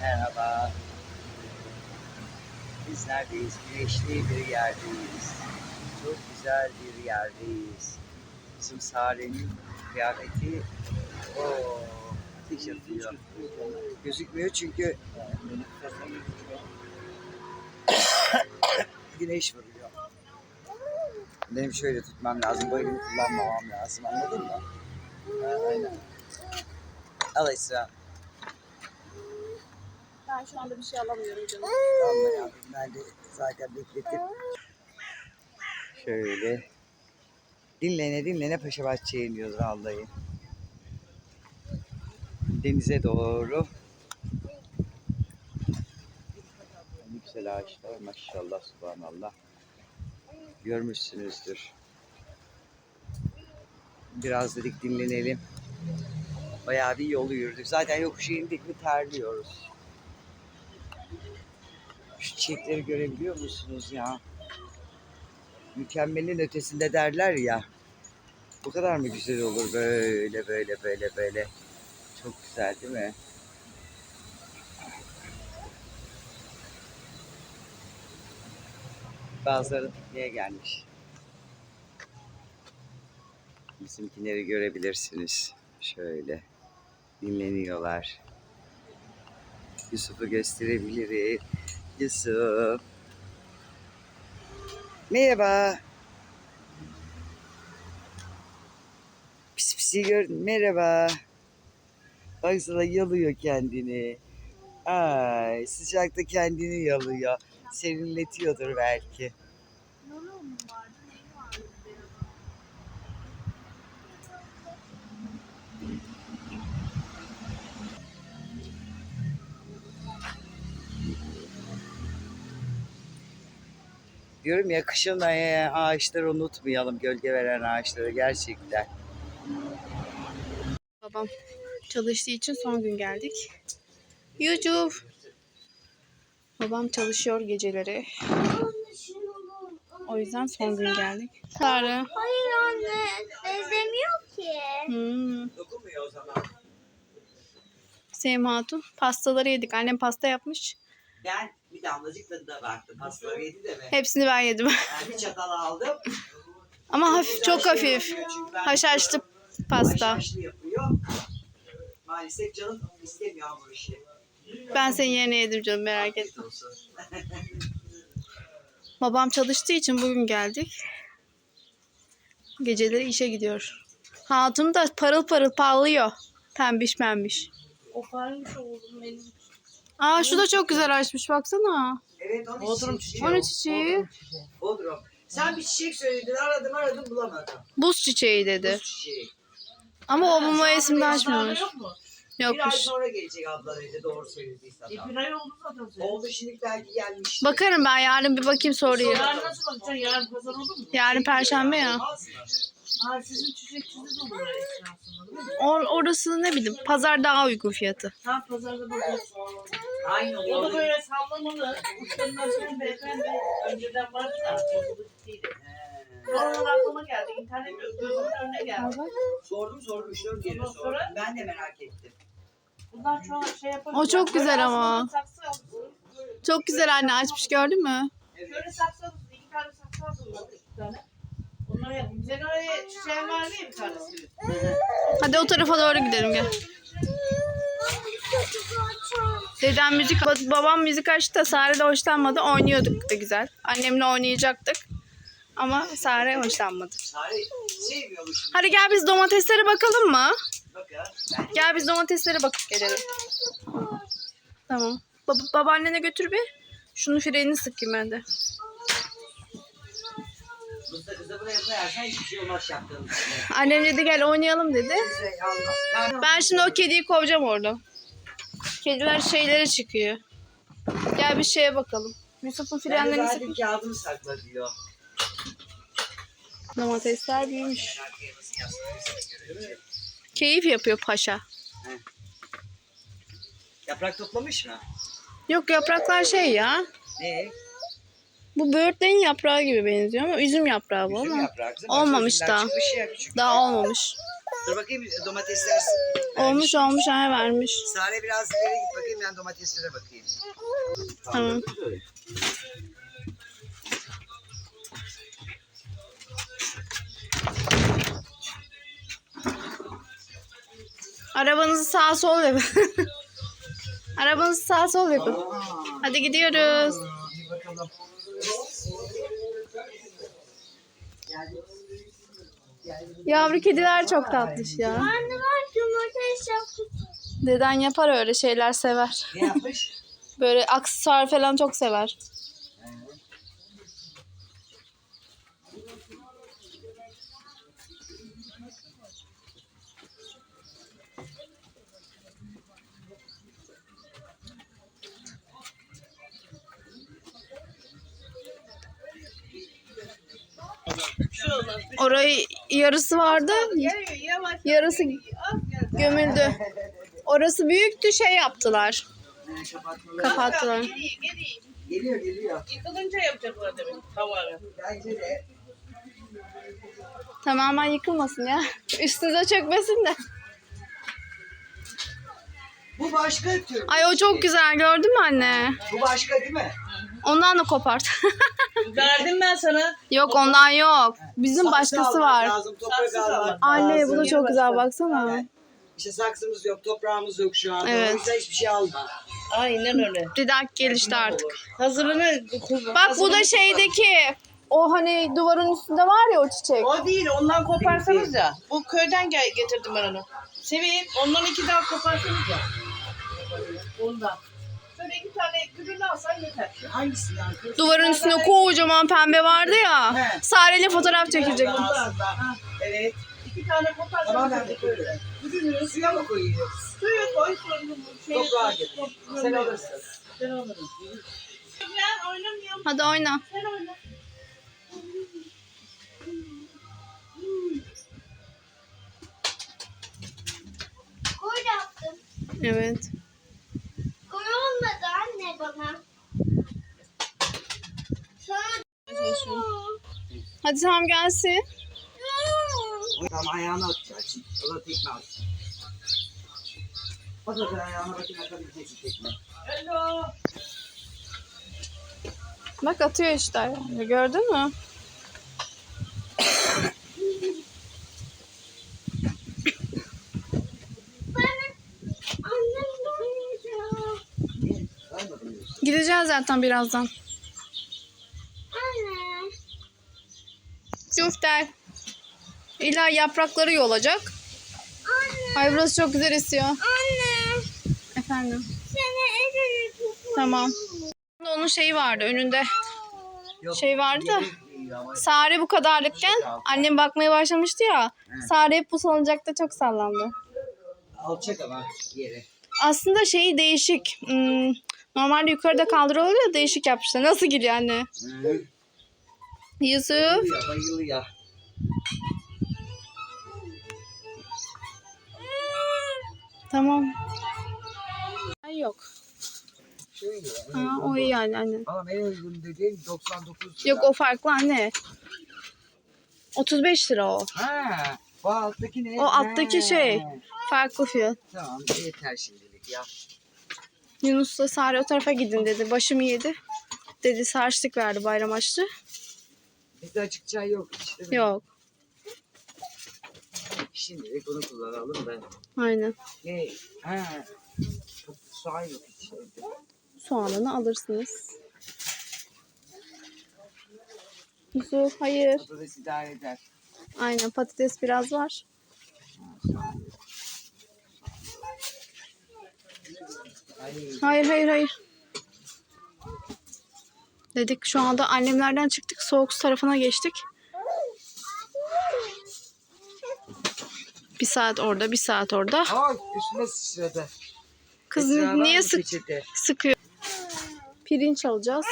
Merhaba. Biz neredeyiz? Güneşli bir yerdeyiz. Çok güzel bir yerdeyiz. Bizim Sare'nin kıyafeti o ateş yapıyor. Gözükmüyor çünkü güneş vuruyor. Benim şöyle tutmam lazım, bu elimi kullanmamam lazım anladın mı? Aynen. Al. Ben şu anda bir şey alamıyorum canım. Ben de zaten bekletip şöyle dinlene dinlene Paşa Bahçe'ye iniyoruz vallahi. Denize doğru. Güzel ağaçlar maşallah subhanallah. Görmüşsünüzdür. Biraz dedik dinlenelim. Bayağı bir yolu yürüdük. Zaten yokuşu indik mi terliyoruz. Şu çiçekleri görebiliyor musunuz ya? Mükemmelin ötesinde derler ya. Bu kadar mı güzel olur böyle böyle böyle böyle. Çok güzel değil mi? Bazıları pikniğe gelmiş. Bizimkileri görebilirsiniz. Şöyle dinleniyorlar. Yusuf'u gösterebilirim. Yusuf. Merhaba. Pis pisi gör. Merhaba. Baksana yalıyor kendini. Ay sıcakta kendini yalıyor. Serinletiyordur belki. Diyorum ya kışın e, ağaçları unutmayalım. Gölge veren ağaçları gerçekten. Babam çalıştığı için son gün geldik. Yusuf. Babam çalışıyor geceleri. O yüzden son gün geldik. Sarı. Hayır anne, benzemiyor ki. Hmm. Dokunmuyor o zaman. Sevim Hatun. Pastaları yedik. Annem pasta yapmış. Ben bir damlacık tadına baktım. Pastaları yedi de mi? Hepsini ben yedim. Ben bir çatal aldım. Ama hafif, çok hafif. Haşhaşlı pasta. Haşhaşlı yapıyor. Maalesef canım istemiyor bu işi. Ben senin yerine yedim canım merak etme. olsun. Babam çalıştığı için bugün geldik. Geceleri işe gidiyor. Hatun da parıl parıl parlıyor. Pembiş pembiş. O farmış oldum benim. Aa şu da çok güzel açmış baksana. Evet onun Bodrum çiçeği. çiçeği. O ne çiçeği? Bodrum. Sen bir çiçek söyledin aradım aradım bulamadım. Buz çiçeği dedi. Buz çiçeği. Ama o bu Ha, mevsimde açmıyormuş. Yok mu? Bir ay Yokmuş. sonra gelecek abla dedi doğru söylediysen. E, bir ay oldu zaten. Oldu şimdi belki gelmiş. Bakarım ben yarın bir bakayım sorayım. Yarın nasıl bakacaksın? Yarın pazar olur mu? Yarın perşembe ya. Olmaz mı? Ha sizin çiçekçiniz olur esnasında değil mi? Or orası ne bileyim pazar daha uygun fiyatı. Tam pazarda bakıyorsun. Aynı O da böyle sallamalı. Uçlarından sen beyefendi önceden vardı da. Değildi. He. Sonra aklıma geldi. İnternet gözümün önüne geldi. Sordum sordum 3-4 kere Ondan sordum. sonra- Ben de merak ettim. Bundan şu an şey yaparız. O çok Böyle güzel ama. Çok güzel anne açmış gördün mü? Şöyle saksı almışsın. İki tane saksı aldım. İki tane. Oraya çiçeğin var değil mi? Hadi o tarafa doğru gidelim gel. Dedem müzik, babam müzik açtı da Sare de hoşlanmadı. Oynuyorduk da güzel. Annemle oynayacaktık. Ama Sare hoşlanmadı. Sare sevmiyormuş. Hadi gel biz domateslere bakalım mı? Gel biz domateslere bakıp gelelim. Tamam. Baba, babaannene götür bir. Şunu frenini sıkayım ben de. Annem dedi gel oynayalım dedi. Yani Ben şimdi o kediyi kovacağım orada. Kediler şeylere çıkıyor. Gel bir şeye bakalım. Yusuf'un ben frenlerini zaten sıkmış. kağıdını sakla diyor. Domatesler büyümüş. Keyif yapıyor paşa. Yaprak toplamış mı? Yok yapraklar şey ya. Ne? Bu böğürtlerin yaprağı gibi benziyor ama üzüm yaprağı bu Üzüm ama. yaprağı. kızım. olmamış daha. üzümler çıkmış ya küçük. Daha olmamış. Dur bakayım domatesler Olmuş olmuş ha vermiş. Sare biraz ileri git bakayım ben domateslere bakayım. Tamam. Arabanızı sağ sol yapın. Arabanızı sağ sol yapın. Hadi gidiyoruz. Bir bakalım. Yavru kediler çok tatlış ya. Anne bak yumurta yaptı. Deden yapar öyle şeyler sever. Ne yapmış? Böyle aksesuar falan çok sever. Orayı yarısı vardı, yarısı gömüldü. Orası büyüktü şey yaptılar. Kapattılar. Geliyor geliyor. Yıkılınca yapacak. Tamamen. Bence de. Tamamen yıkılmasın ya. Üstünüze çökmesin de. Bu başka tür. Ay o çok güzel gördün mü anne? Bu başka değil mi? Ondan da kopart. Verdim ben sana. yok ondan yok. Bizim Saksı başkası almak var. Lazım, toprak Saksı almak almak Anne bu da lazım. çok güzel baksana. İşte saksımız yok, toprağımız yok şu anda. Evet. O yüzden hiçbir şey alma. Aynen öyle. Bir dahaki gelişte artık. Hazırını Bak bu da şeydeki o hani duvarın üstünde var ya o çiçek. O değil ondan koparsanız ya. Bu köyden gel getirdim ben onu. Seveyim ondan iki daha koparsanız ya. Ondan. Şöyle iki tane gülünü alsan yeter. Hangisi yani? Kız- Duvarın üstünde kocaman pembe vardı ya. He. Sare'yle fotoğraf çekecektim. Da. Evet. İki tane Tamam ben de yeter. koyuyorum. Ürünü suya mı koyuyoruz? Suyu koy bu şeyi- Toprağa getir. Sen alırsın. Ben alırım. Ben oynamıyorum. Hadi oyna. Sen oyna. Koy yaptım. Evet. Olmadı anne bana. Sana Hadi tamam gelsin. Tamam ayağını atacak şimdi. O da tekme at. Bak o kadar ayağına bakayım atabileceksin tekme. Hello. Bak atıyor işte. Gördün mü? bana annem doyacak. Saymadın diyorsun. Gideceğiz zaten birazdan. Anne. Yufter. İlla yaprakları yolacak. Anne. Ay burası çok güzel esiyor. Anne. Efendim. Seni elini. Tamam. Onun şeyi vardı önünde. Yok, Şey vardı da. Sare bu kadarlıkken annem bakmaya başlamıştı ya. Sare hep bu salıncakta çok sallandı. Alçak ama yere. Aslında şeyi değişik. Hmm, normalde yukarıda kaldırılıyor ya değişik yapmışlar. Nasıl gidiyor anne? Hı. Yusuf. Tamam. Ay yok. Şöyle. Ha, o iyi yani anne. Ama en uygun dediğin 99 lira. Yok o farklı anne. 35 lira o. Ha, bu alttaki ne? O alttaki şey. Farklı fiyat. Tamam yeter şimdilik ya. Yunus'la Sare o tarafa gidin dedi. Başım yedi. Dedi harçlık verdi bayram açtı. Bizde açık çay yok işte. Yok. Şimdilik bunu kullanalım da. Aynen. Ne? Ha. Soğan yok hiç şeyde. Soğanını alırsınız. Yusuf hayır. Patates idare eder. Aynen patates biraz var. Ay, Hayır hayır hayır. Dedik şu anda annemlerden çıktık. Soğuk su tarafına geçtik. Bir saat orada, bir saat orada. Ay üstüne sıçradı. Kız Esra var niye sık peçete? sıkıyor? Pirinç alacağız.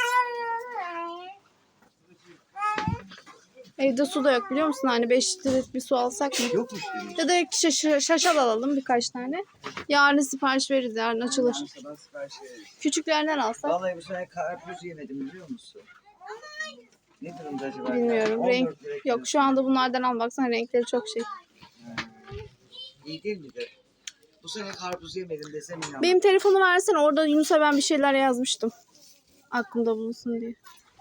Evde su da yok biliyor musun? Hani 5 litrelik bir su alsak mı? Yok mu? Ya da şaş- şaşal alalım birkaç tane. Yarın sipariş veririz. Yarın açılır. Sabah sipariş veririz. Küçüklerden alsak. Vallahi bu sene karpuz yemedim biliyor musun? Ne durumda acaba? Bilmiyorum. 14 Renk yok. Şu anda bunlardan al baksana renkleri çok şey. İyi değil midir? Bu sene karpuz yemedim desem inan. Benim telefonu versene. Orada Yunus'a ben bir şeyler yazmıştım. Aklımda bulunsun diye.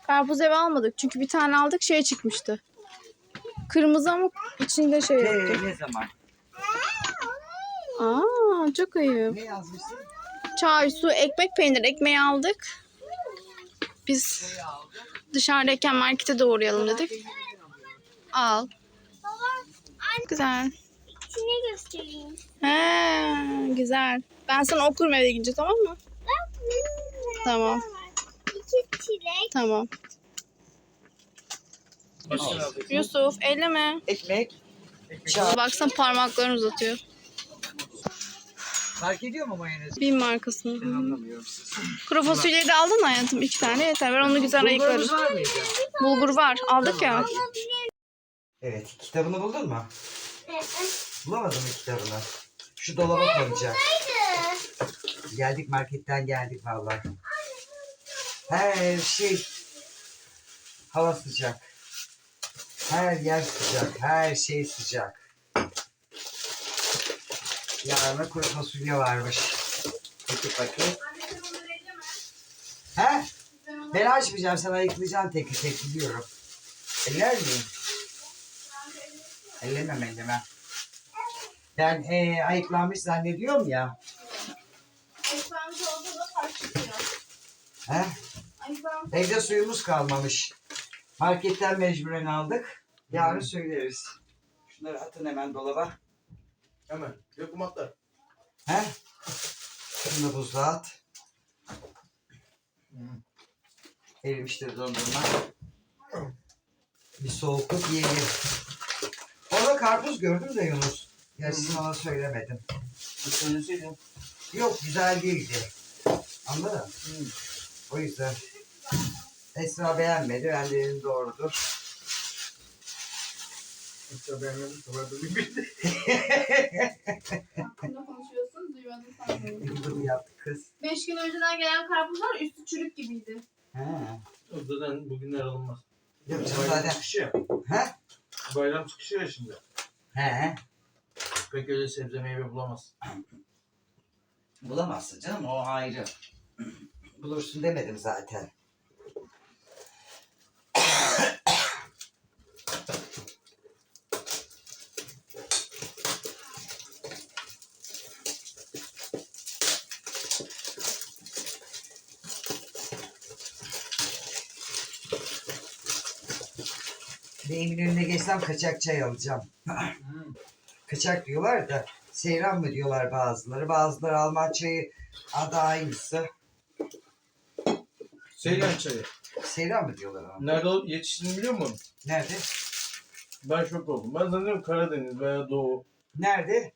Karpuz eve almadık. Çünkü bir tane aldık şey çıkmıştı. Kırmızı ama içinde şey yoktu. Ee, ne zaman? Aa çok ayıp. Ne yazmışsın? Çay, su, ekmek, peynir. Ekmeği aldık. Biz Ne dışarıdayken markete de uğrayalım dedik. Al. Güzel. içine göstereyim. He, güzel. Ben sana okurum eve gidince tamam mı? Bak benim Tamam. İki çilek. Tamam. Yusuf elleme. Ekmek. Çay. Baksana parmaklarını uzatıyor. Fark ediyor mu mayonez? Bir markasını. Ben anlamıyorum. Kuru fasulyeyi de aldın hayatım? İki tane yeter. Ben onu güzel ayıklarım. Bulgurumuz var mıydı? Bulgur var. Aldık ya. Evet. Kitabını buldun mu? Evet. Bulamadın mı kitabını? Şu dolaba koyacağım. Geldik marketten geldik vallahi. Her şey hava sıcak. Her yer sıcak. Her şey sıcak. Yarına kuru fasulye varmış. İki paket. He? Ben açmayacağım. Sana ayıklayacağım tek tek biliyorum. Eller miyim? Ellemem ellemem. Ben eee ayıklanmış zannediyorum ya. He? Evde suyumuz kalmamış. Marketten mecburen aldık. Yarın söyleriz. Şunları atın hemen dolaba. Hemen. Yok atlar. He? Şunu da buzluğa at. Erimiştir dondurma. Bir soğukluk yiyelim. Orada karpuz gördüm de Yunus. Gerçi sana söylemedim. Bir söyleseydin. Yok güzel değildi. Anladın mı? O yüzden. Esra beğenmedi. Ben de dedim doğrudur. Yoksa beğenmedim. Sonra da bir. Hakkında konuşuyorsun. Duymadım sanmıyorum. Bunu yaptı kız. Beş gün önceden gelen karpuzlar üstü çürük gibiydi. He. Zaten bugünler alınmaz. Yapacağım Bayram zaten. çıkışı ya. He? Bayram çıkışı ya şimdi. He. Pek öyle sebze meyve bulamaz. Bulamazsın canım o ayrı. Bulursun demedim zaten. Beyimin önüne geçsem kaçak çay alacağım. kaçak diyorlar da seyran mı diyorlar bazıları. Bazıları Alman çayı adı aynısı. Seylan çayı. Seyran mı diyorlar ona? Nerede o- yetiştiğini biliyor musun? Nerede? Ben şok oldum. Ben zannediyorum Karadeniz veya Doğu. Nerede?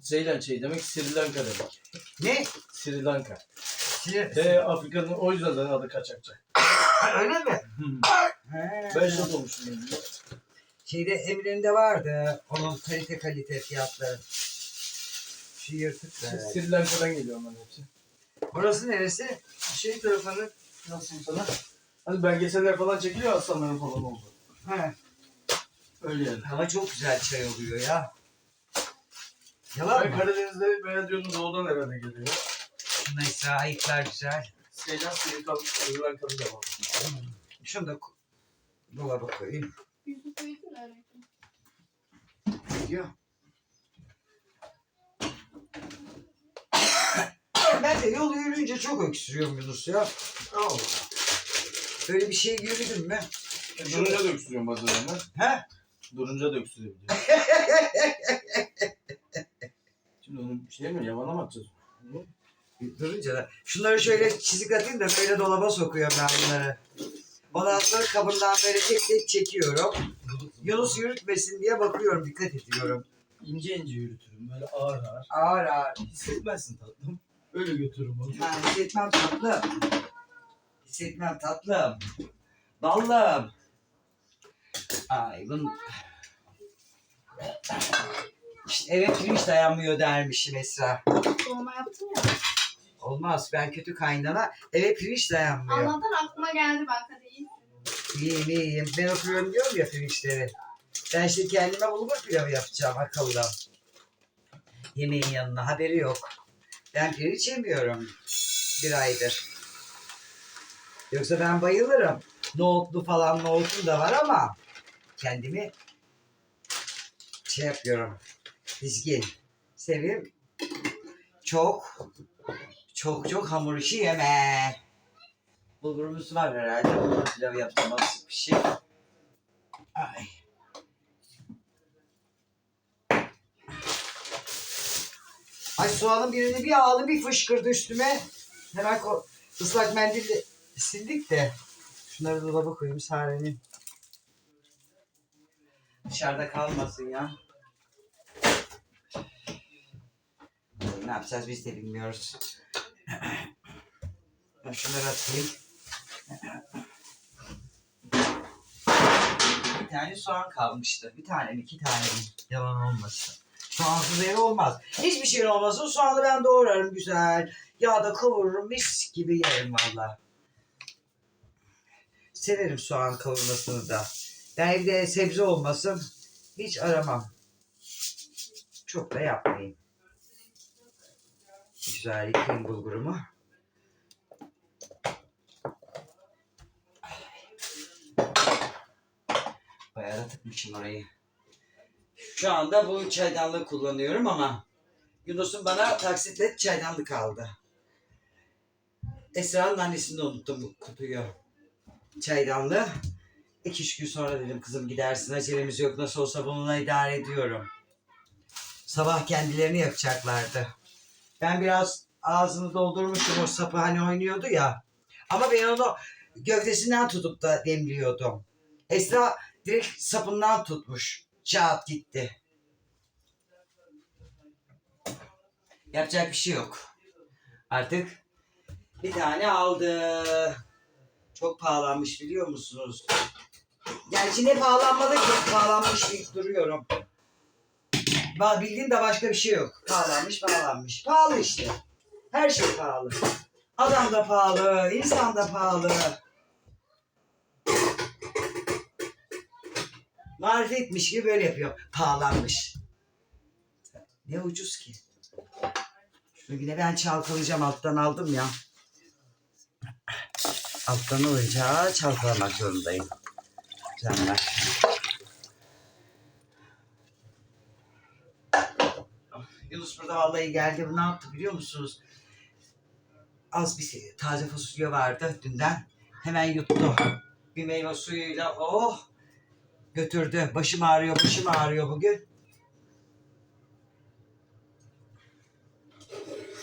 Seylan çayı demek Sri Lanka demek. Ne? Sri Lanka. Seyran- Ve Afrika'nın o yüzden zaten adı kaçak çay. Öyle mi? Hmm. He. Ben şok olmuştum. yani. Şeyde Eminönü'nde vardı. Onun kalite kalite fiyatları. Şu yırtık da. Sri Lanka'dan geliyor onların hepsi. Burası neresi? Şey tarafını nasıl sana? Hani belgeseller falan çekiliyor aslanların falan oldu. He. Öyle yani. Ama çok güzel çay oluyor ya. Yalan Ben mı? Karadeniz'de diyordum doğudan herhalde geliyor. Şuna İsra ayıklar güzel. Lanka- Sri Lanka'da da var. Şunu da dolaba koyayım. Diyor. ben de yol yürüyünce çok öksürüyorum Yunus ya. Allah. Böyle bir şey yürüdün mü? Durunca da öksürüyorum bazen ben. He? Durunca da öksürebiliyorum. Şimdi onu şey mi yavana mı atacağız? Durunca da. Şunları şöyle çizik atayım da böyle dolaba sokuyorum ben bunları. Ondan sonra kabından böyle tek tek çekiyorum. Yunus yürütmesin diye bakıyorum, dikkat ediyorum. İnce ince yürütürüm böyle ağır ağır. Ağır ağır. Hissetmezsin tatlım. Öyle götürürüm onu. Ha, hissetmem tatlım. Hissetmem tatlım. Ballım. Ay bunun... İşte eve pirinç dayanmıyor dermişim Esra. Dolma yaptım ya. Olmaz ben kötü kaynana eve pirinç dayanmıyor. Allah'tan aklıma geldi bak hadi iyi. İyiyim iyiyim. Ben oturuyorum diyorum ya pirinçleri. Ben işte kendime bulgur pilavı yapacağım akıllı. Yemeğin yanına haberi yok. Ben pirinç yemiyorum bir aydır. Yoksa ben bayılırım. Nohutlu falan nohutum da var ama kendimi şey yapıyorum. Dizgin. Sevim. Çok çok çok hamur işi yeme. Bulgurumuz var herhalde. Bulgur pilavı yaptım. Nasıl bir şey. Ay. Ay soğanın birini bir aldı bir fışkırdı üstüme. Hemen ıslak mendille sildik de. Şunları dolaba koyayım Sare'nin. Dışarıda kalmasın ya. Ne yapacağız biz de bilmiyoruz. Ben şunları atayım. Bir tane soğan kalmıştı. Bir tane mi iki tane mi? Yalan olmasın. Soğansız ev olmaz. Hiçbir şey olmasın. Soğanı ben doğrarım güzel. Yağda kavururum mis gibi yerim valla. Severim soğan kavurmasını da. Ben evde sebze olmasın hiç aramam. Çok da yapmayayım. Güzel yıkayayım bulgurumu. Bayağı tıkmışım orayı. Şu anda bu çaydanlığı kullanıyorum ama Yunus'un bana taksitle çaydanlık aldı. Esra'nın annesini unuttum bu kutuyu. Çaydanlığı. İki üç gün sonra dedim kızım gidersin acelemiz yok nasıl olsa bununla idare ediyorum. Sabah kendilerini yapacaklardı. Ben biraz ağzını doldurmuştum o sapı hani oynuyordu ya. Ama ben onu gövdesinden tutup da demliyordum. Esra direkt sapından tutmuş. Çat gitti. Yapacak bir şey yok. Artık bir tane aldı. Çok pahalanmış biliyor musunuz? Gerçi ne pahalanmadı ki pahalanmış deyip duruyorum. Ba- Bildiğim de başka bir şey yok. Pahalanmış pahalanmış. Pahalı işte. Her şey pahalı. Adam da pahalı, insan da pahalı. Marifetmiş gibi böyle yapıyor. Pahalanmış. Ne ucuz ki. Şunu yine ben çalkalayacağım alttan aldım ya. Alttan alınca çalkalamak zorundayım. Canlar. Yunus burada vallahi geldi. Ne yaptı biliyor musunuz? Az bir şey- taze fasulye vardı dünden. Hemen yuttu. Bir meyve suyuyla oh götürdü. Başım ağrıyor, başım ağrıyor bugün.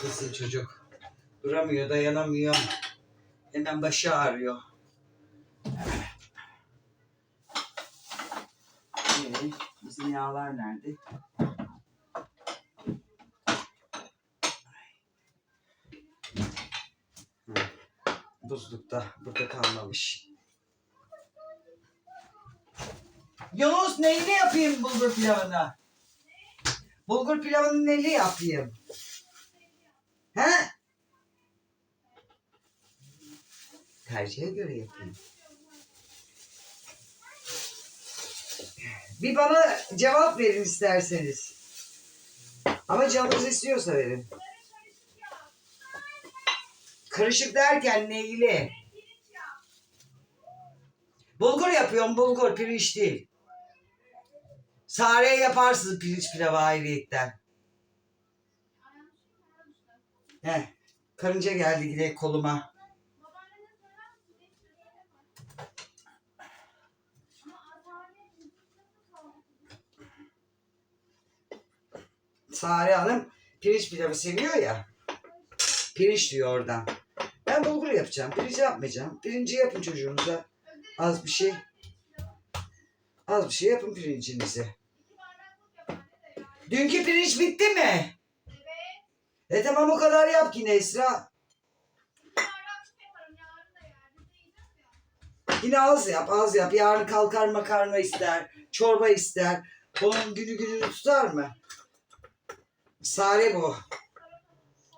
Kesin çocuk. Duramıyor, dayanamıyor. Hemen başı ağrıyor. Ee, bizim yağlar nerede? Buzlukta, burada kalmamış. Yunus neyini yapayım bulgur pilavını? Bulgur pilavını neli yapayım? He? Tercihe göre yapayım. Bir bana cevap verin isterseniz. Ama canınız istiyorsa verin. Karışık derken neyli? Bulgur yapıyorum bulgur pirinç değil. Sare'ye yaparsınız pirinç pilavı ayrıyetten. Heh, karınca geldi yine koluma. Sare Hanım pirinç pilavı seviyor ya. Pirinç diyor oradan. Ben bulgur yapacağım. Pirinç yapmayacağım. Pirinci yapın çocuğunuza. Az bir şey. Az bir şey yapın pirincinize. Dünkü pirinç bitti mi? E tamam o kadar yap yine Esra. Yine az yap, az yap. Yarın kalkar makarna ister, çorba ister. Onun günü gününü tutar mı? Sare bu.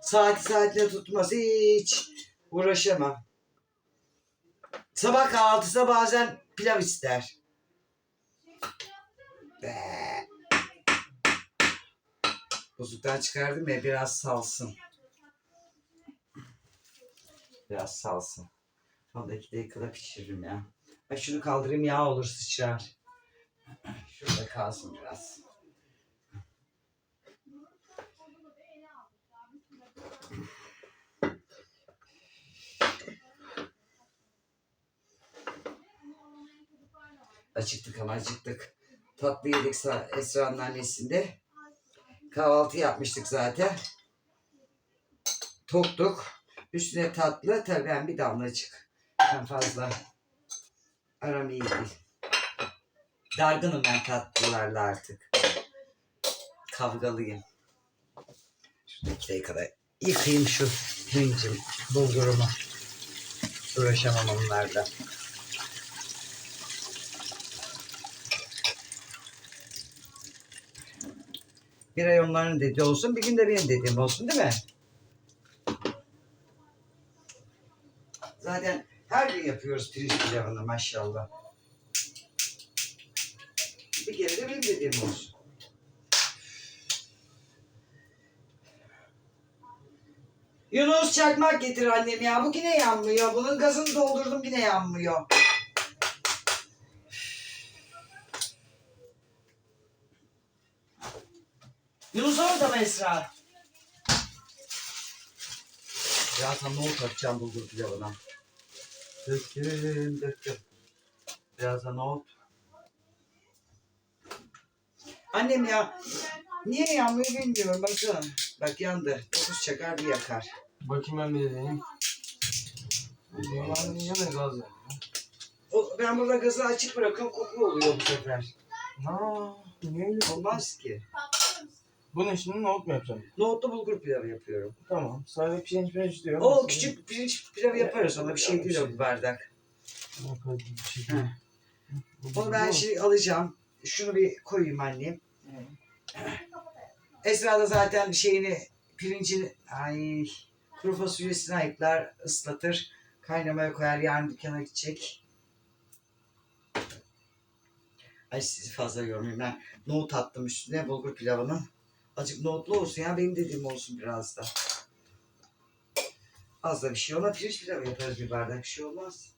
Saati saatine tutmaz hiç. Uğraşamam. Sabah kahvaltısı bazen pilav ister. Be. Buzluktan çıkardım ya biraz salsın. Biraz salsın. Da iki dakikada pişiririm ya. Ben şunu kaldırayım yağ olur sıçrar. Şurada kalsın biraz. Acıktık ama acıktık. Tatlı yedik Esra'nın annesinde. Kahvaltı yapmıştık zaten. Toktuk. Üstüne tatlı. Tabii ben bir damlacık. Ben fazla aram iyi değil. Dargınım ben tatlılarla artık. Kavgalıyım. Şurada iki dakikada yıkayayım şu pirincim, bulgurumu. Uğraşamam onlarla. Bir ay onların dediği olsun, bir gün de benim dediğim olsun değil mi? Zaten her gün yapıyoruz pirinç pilavını maşallah. Bir kere de benim dediğim olsun. Yunus çakmak getir annem ya. Bu yine yanmıyor. Bunun gazını doldurdum yine yanmıyor. Yunus orada mı Esra? Birazdan nohut atacağım bulgur pilavına. Döktüm, döktüm. Birazdan nohut. Annem ya, niye yanmıyor bilmiyorum. Baksana. Bak yandı. Dokuz çakar bir yakar. Bakayım ben bir deneyeyim. Yalan yine gaz ya. O, ben burada gazı açık bırakıyorum koku oluyor bu sefer. Aa, niye öyle? Olmaz ki. Bu ne şimdi nohut mu yapacağım? Nohutlu bulgur pilavı yapıyorum. Tamam. Sadece pirinç pirinç diyor. O küçük pirinç pilavı yaparız. Ona bir şey değil o bir bardak. Bakalım bir şey. Hı. Onu ben şimdi alacağım. Şunu bir koyayım annem. Esra da zaten şeyini pirincini ay kuru fasulyesini ayıklar, ıslatır. Kaynamaya koyar. Yarın dükkana gidecek. Ay sizi fazla yormayayım ben. Nohut attım üstüne bulgur pilavının. Azıcık nohutlu olsun ya benim dediğim olsun biraz da. Az da bir şey olmaz. Pirinç pilavı yaparız bir bardak bir şey olmaz.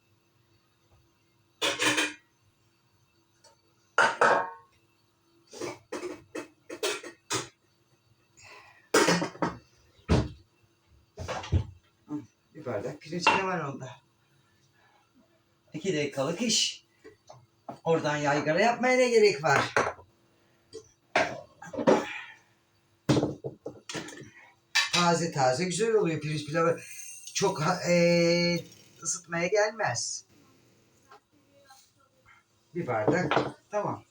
Bir bardak pirinç ne var onda? İki dakikalık iş. Oradan yaygara yapmaya ne gerek var? Taze taze güzel oluyor pirinç pilavı. Çok eee, ısıtmaya gelmez. Bir bardak. Tamam.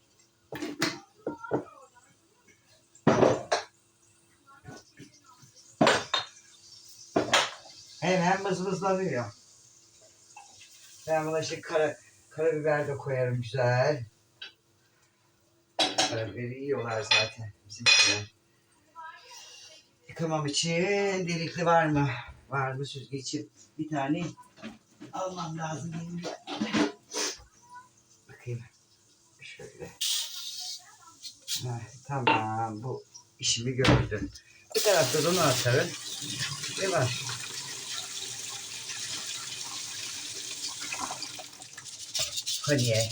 Hemen mızmızlanıyor. Ben buna işte kara, karabiber de koyarım güzel. Karabiberi yiyorlar zaten bizimkiler. Yıkamam için delikli var mı? Var mı süzgecim? Bir tane almam lazım benim. Bakayım. Şöyle. Ha, tamam bu işimi gördü. Bir tarafta da onu atarım. Ne var? Paniye.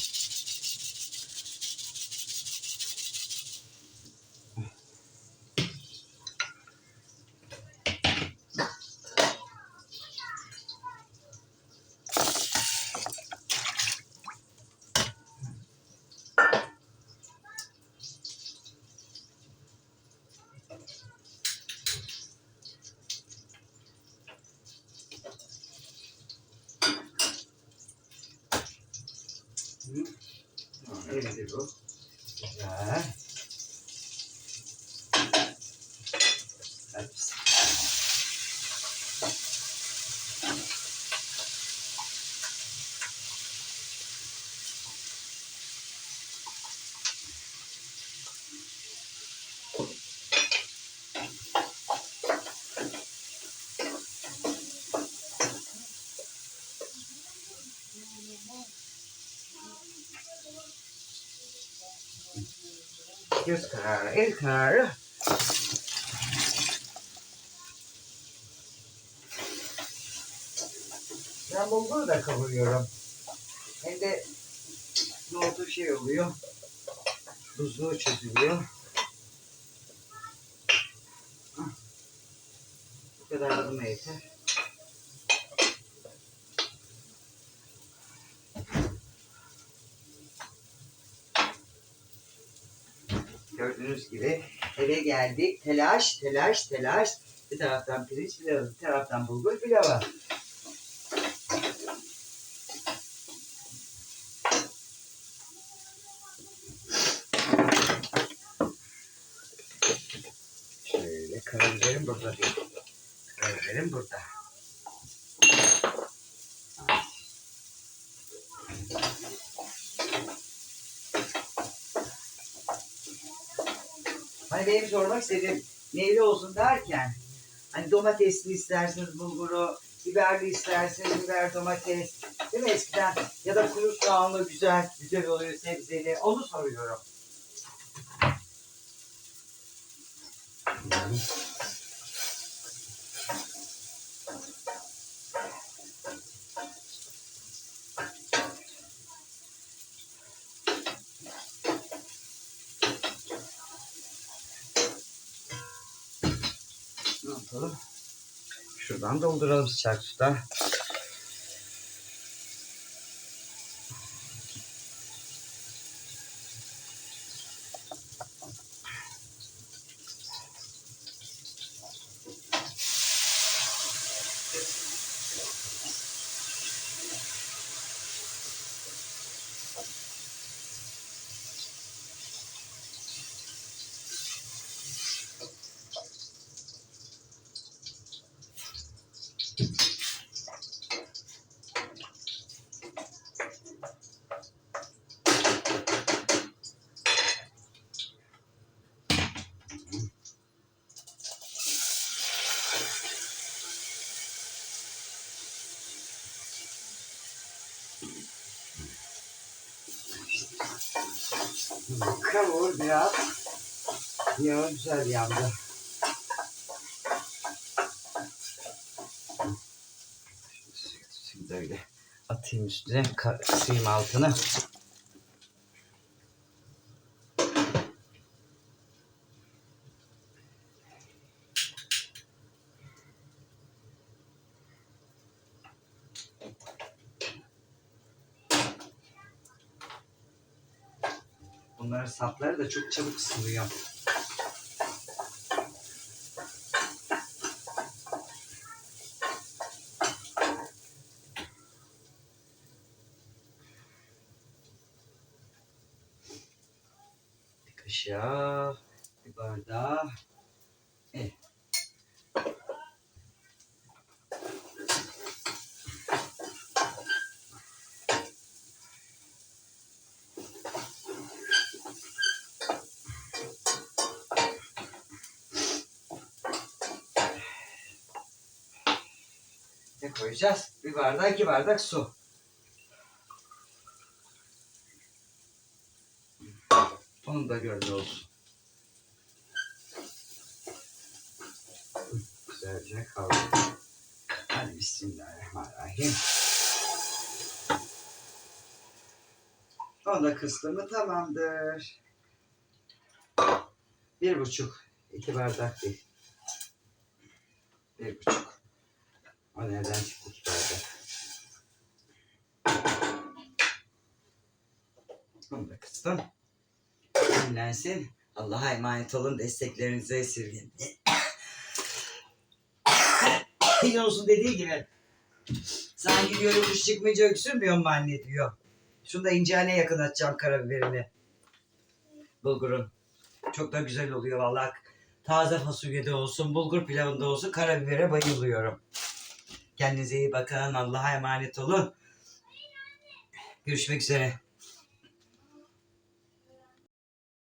Tamam, göz kararı, el kararı. Ben bulgur da kavuruyorum. Hem de ne olduğu şey oluyor. Buzluğu çözülüyor. Bu kadar da yeter. Gördüğünüz gibi eve geldik. Telaş, telaş, telaş. Bir taraftan pirinç pilavı, bir taraftan bulgur pilavı. Şöyle karabiberim burada değil. Karabiberim burada. Sormak istediğim neyli olsun derken hani domatesli isterseniz bulguru, biberli isterseniz biber domates değil mi eskiden? Ya da kuru soğanlı güzel güzel oluyor sebzeli. Onu soruyorum. Ne yapalım? Şuradan dolduralım sıcak suda. Kavur biraz. Yağı güzel yandı. Şimdi öyle atayım üstüne, kısayım altını. Bunların sapları da çok çabuk ısınıyor. Bir kaşığa, bir bardağa. Evet. Ne koyacağız? Bir bardak, iki bardak su. Onun da gönlü olsun. Güzelce kavrul. Hadi bismillahirrahmanirrahim. Onu da kıstım mı tamamdır. Bir buçuk. iki bardak değil. Bir buçuk. O nereden çıktı ki kıstım. Dinlensin. Allah'a emanet olun. Desteklerinizi esirgeyin. Yunus'un dediği gibi sanki kuş çıkmayınca öksürmüyor mu anne diyor. Şunu da incane yakın atacağım karabiberini. Bulgurun. Çok da güzel oluyor vallahi. Taze fasulyede olsun, bulgur pilavında olsun karabibere bayılıyorum. Kendinize iyi bakın. Allah'a emanet olun. Görüşmek üzere.